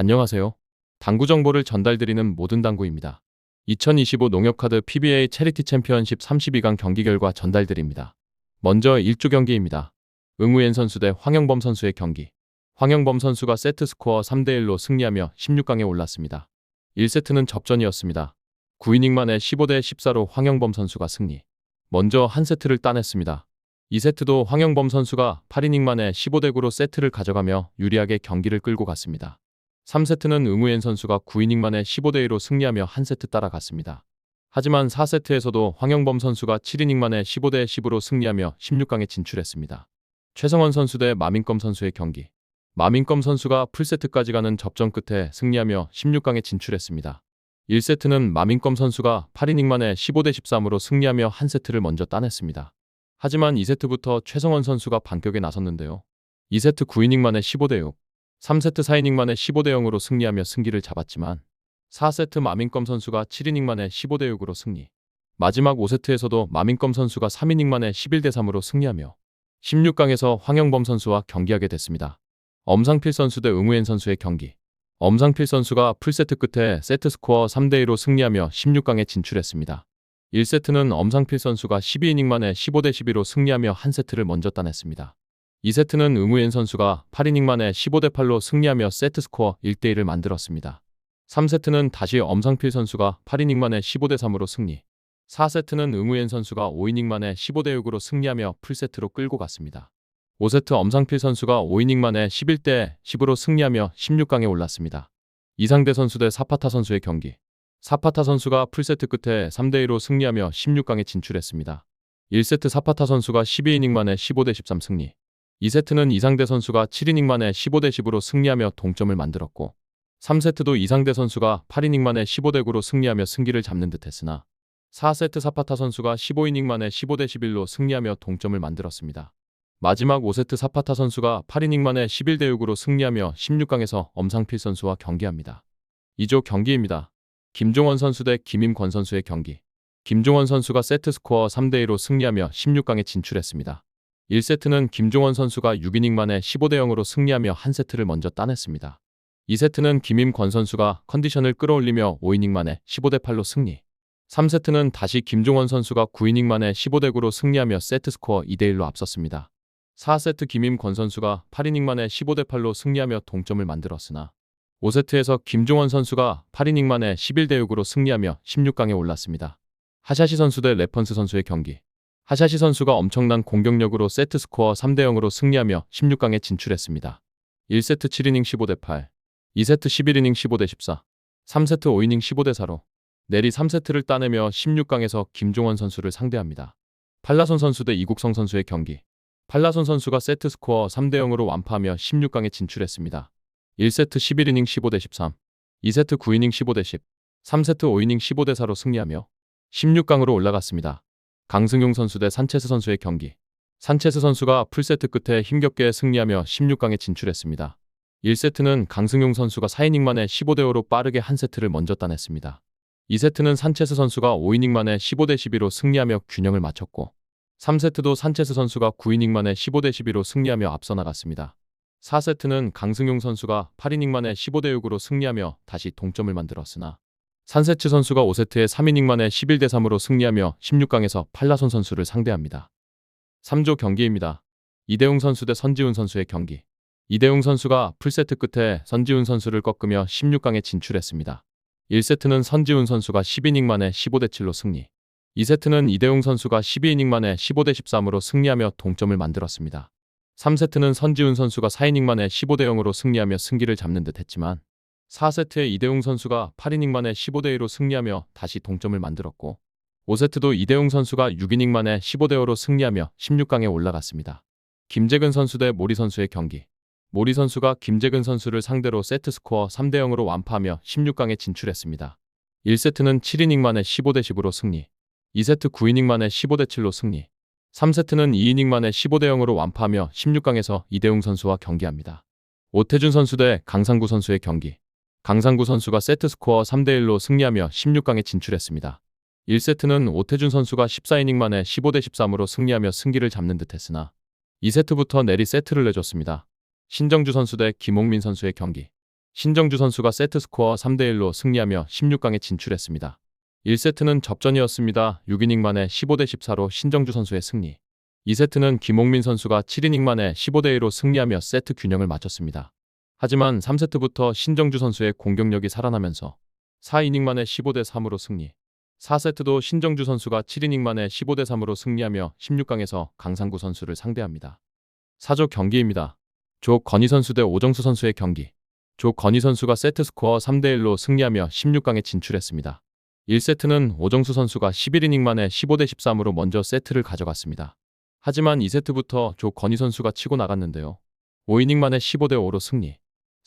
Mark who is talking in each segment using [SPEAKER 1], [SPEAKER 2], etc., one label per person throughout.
[SPEAKER 1] 안녕하세요. 당구 정보를 전달드리는 모든 당구입니다. 2025 농협카드 PBA 체리티 챔피언십 32강 경기 결과 전달드립니다. 먼저 1조 경기입니다. 응우엔 선수 대 황영범 선수의 경기. 황영범 선수가 세트 스코어 3대1로 승리하며 16강에 올랐습니다. 1세트는 접전이었습니다. 9이닝 만에 15대 14로 황영범 선수가 승리. 먼저 한 세트를 따냈습니다. 2세트도 황영범 선수가 8이닝 만에 15대 9로 세트를 가져가며 유리하게 경기를 끌고 갔습니다. 3세트는 응우엔 선수가 9이닝 만에 15대 1로 승리하며 한 세트 따라갔습니다. 하지만 4세트에서도 황영범 선수가 7이닝 만에 15대 10으로 승리하며 16강에 진출했습니다. 최성원 선수 대 마민검 선수의 경기. 마민검 선수가 풀세트까지 가는 접전 끝에 승리하며 16강에 진출했습니다. 1세트는 마민검 선수가 8이닝 만에 15대 13으로 승리하며 한 세트를 먼저 따냈습니다. 하지만 2세트부터 최성원 선수가 반격에 나섰는데요. 2세트 9이닝 만에 15대 6, 3세트 4이닝 만에 15대 0으로 승리하며 승기를 잡았지만 4세트 마민검 선수가 7이닝 만에 15대 6으로 승리. 마지막 5세트에서도 마민검 선수가 3이닝 만에 11대 3으로 승리하며 16강에서 황영범 선수와 경기하게 됐습니다. 엄상필 선수 대 응우엔 선수의 경기. 엄상필 선수가 풀세트 끝에 세트 스코어 3대 2로 승리하며 16강에 진출했습니다. 1세트는 엄상필 선수가 12이닝 만에 15대 12로 승리하며 한 세트를 먼저 따냈습니다. 2세트는 응우엔 선수가 8이닝 만에 15대 8로 승리하며 세트 스코어 1대 1을 만들었습니다. 3세트는 다시 엄상필 선수가 8이닝 만에 15대 3으로 승리. 4세트는 응우엔 선수가 5이닝 만에 15대 6으로 승리하며 풀세트로 끌고 갔습니다. 5세트 엄상필 선수가 5이닝 만에 11대 10으로 승리하며 16강에 올랐습니다. 이상대 선수 대 사파타 선수의 경기. 사파타 선수가 풀세트 끝에 3대 2로 승리하며 16강에 진출했습니다. 1세트 사파타 선수가 12이닝 만에 15대 13 승리. 2세트는 이상대 선수가 7이닝 만에 15대 10으로 승리하며 동점을 만들었고 3세트도 이상대 선수가 8이닝 만에 15대 9로 승리하며 승기를 잡는 듯 했으나 4세트 사파타 선수가 15이닝 만에 15대 11로 승리하며 동점을 만들었습니다. 마지막 5세트 사파타 선수가 8이닝 만에 11대 6으로 승리하며 16강에서 엄상필 선수와 경기합니다. 2조 경기입니다. 김종원 선수 대 김임권 선수의 경기. 김종원 선수가 세트 스코어 3대 2로 승리하며 16강에 진출했습니다. 1세트는 김종원 선수가 6이닝 만에 15대 0으로 승리하며 한 세트를 먼저 따냈습니다. 2세트는 김임권 선수가 컨디션을 끌어올리며 5이닝 만에 15대 8로 승리. 3세트는 다시 김종원 선수가 9이닝 만에 15대 9로 승리하며 세트 스코어 2대 1로 앞섰습니다. 4세트 김임권 선수가 8이닝 만에 15대 8로 승리하며 동점을 만들었으나 5세트에서 김종원 선수가 8이닝 만에 11대 6으로 승리하며 16강에 올랐습니다. 하샤시 선수 대 레펀스 선수의 경기. 하샤시 선수가 엄청난 공격력으로 세트 스코어 3대 0으로 승리하며 16강에 진출했습니다. 1세트 7이닝 15대 8, 2세트 11이닝 15대 14, 3세트 5이닝 15대 4로 내리 3세트를 따내며 16강에서 김종원 선수를 상대합니다. 팔라손 선수 대 이국성 선수의 경기. 팔라손 선수가 세트 스코어 3대 0으로 완파하며 16강에 진출했습니다. 1세트 11이닝 15대 13, 2세트 9이닝 15대 10, 3세트 5이닝 15대 4로 승리하며 16강으로 올라갔습니다. 강승용 선수 대 산체스 선수의 경기. 산체스 선수가 풀세트 끝에 힘겹게 승리하며 16강에 진출했습니다. 1세트는 강승용 선수가 4이닝 만에 15대 5로 빠르게 한 세트를 먼저 따냈습니다. 2세트는 산체스 선수가 5이닝 만에 15대 12로 승리하며 균형을 맞췄고 3세트도 산체스 선수가 9이닝 만에 15대 12로 승리하며 앞서 나갔습니다. 4세트는 강승용 선수가 8이닝 만에 15대 6으로 승리하며 다시 동점을 만들었으나 산세츠 선수가 5세트에 3이닝 만에 11대 3으로 승리하며 16강에서 팔라손 선수를 상대합니다. 3조 경기입니다. 이대웅 선수 대 선지훈 선수의 경기. 이대웅 선수가 풀세트 끝에 선지훈 선수를 꺾으며 16강에 진출했습니다. 1세트는 선지훈 선수가 12이닝 만에 15대 7로 승리. 2세트는 이대웅 선수가 12이닝 만에 15대 13으로 승리하며 동점을 만들었습니다. 3세트는 선지훈 선수가 4이닝 만에 15대 0으로 승리하며 승기를 잡는 듯 했지만 4세트에 이대웅 선수가 8이닝 만에 15대 2로 승리하며 다시 동점을 만들었고 5세트도 이대웅 선수가 6이닝 만에 15대 5로 승리하며 16강에 올라갔습니다. 김재근 선수 대 모리 선수의 경기. 모리 선수가 김재근 선수를 상대로 세트 스코어 3대 0으로 완파하며 16강에 진출했습니다. 1세트는 7이닝 만에 15대 10으로 승리. 2세트 9이닝 만에 15대 7로 승리. 3세트는 2이닝 만에 15대 0으로 완파하며 16강에서 이대웅 선수와 경기합니다. 오태준 선수 대 강상구 선수의 경기. 강상구 선수가 세트 스코어 3대 1로 승리하며 16강에 진출했습니다. 1세트는 오태준 선수가 14이닝 만에 15대 13으로 승리하며 승기를 잡는 듯 했으나 2세트부터 내리 세트를 내줬습니다. 신정주 선수 대 김홍민 선수의 경기. 신정주 선수가 세트 스코어 3대1로 승리하며 16강에 진출했습니다. 1세트는 접전이었습니다. 6이닝 만에 15대 14로 신정주 선수의 승리. 2세트는 김홍민 선수가 7이닝 만에 15대 1로 승리하며 세트 균형을 맞췄습니다. 하지만 3세트부터 신정주 선수의 공격력이 살아나면서 4이닝 만에 15대 3으로 승리. 4세트도 신정주 선수가 7이닝 만에 15대 3으로 승리하며 16강에서 강상구 선수를 상대합니다. 4조 경기입니다. 조 건희 선수 대 오정수 선수의 경기. 조 건희 선수가 세트 스코어 3대 1로 승리하며 16강에 진출했습니다. 1세트는 오정수 선수가 11이닝 만에 15대 13으로 먼저 세트를 가져갔습니다. 하지만 2세트부터 조 건희 선수가 치고 나갔는데요. 5이닝 만에 15대 5로 승리.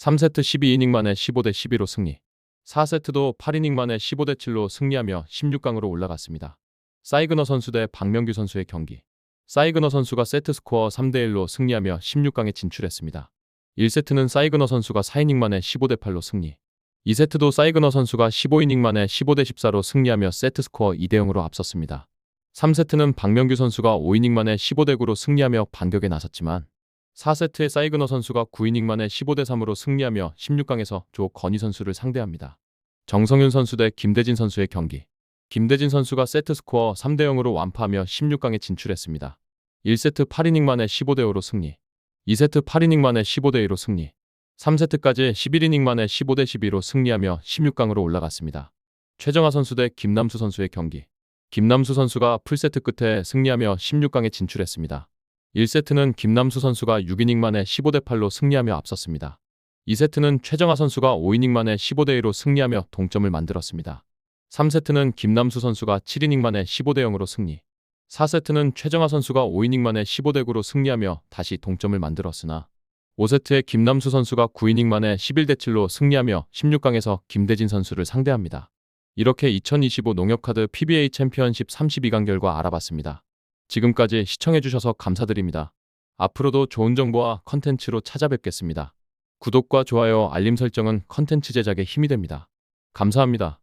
[SPEAKER 1] 3세트 12이닝 만에 15대 12로 승리. 4세트도 8이닝 만에 15대 7로 승리하며 16강으로 올라갔습니다. 사이그너 선수 대 박명규 선수의 경기. 사이그너 선수가 세트 스코어 3대 1로 승리하며 16강에 진출했습니다. 1세트는 사이그너 선수가 4이닝 만에 15대 8로 승리. 2세트도 사이그너 선수가 15이닝 만에 15대 14로 승리하며 세트 스코어 2대 0으로 앞섰습니다. 3세트는 박명규 선수가 5이닝 만에 15대 9로 승리하며 반격에 나섰지만 4세트에 사이그너 선수가 9이닝 만에 15대 3으로 승리하며 16강에서 조 건희 선수를 상대합니다. 정성윤 선수 대 김대진 선수의 경기. 김대진 선수가 세트 스코어 3대 0으로 완파하며 16강에 진출했습니다. 1세트 8이닝 만에 15대 5로 승리. 2세트 8이닝 만에 15대 2로 승리. 3세트까지 11이닝 만에 15대 12로 승리하며 16강으로 올라갔습니다. 최정하 선수 대 김남수 선수의 경기. 김남수 선수가 풀세트 끝에 승리하며 16강에 진출했습니다. 1세트는 김남수 선수가 6이닝 만에 15대 8로 승리하며 앞섰습니다. 2세트는 최정하 선수가 5이닝 만에 15대 1로 승리하며 동점을 만들었습니다. 3세트는 김남수 선수가 7이닝 만에 15대 0으로 승리. 4세트는 최정하 선수가 5이닝 만에 15대 9로 승리하며 다시 동점을 만들었으나 5세트에 김남수 선수가 9이닝 만에 11대 7로 승리하며 16강에서 김대진 선수를 상대합니다. 이렇게 2025 농협카드 PBA 챔피언십 32강 결과 알아봤습니다. 지금까지 시청해주셔서 감사드립니다. 앞으로도 좋은 정보와 컨텐츠로 찾아뵙겠습니다. 구독과 좋아요, 알림 설정은 컨텐츠 제작에 힘이 됩니다. 감사합니다.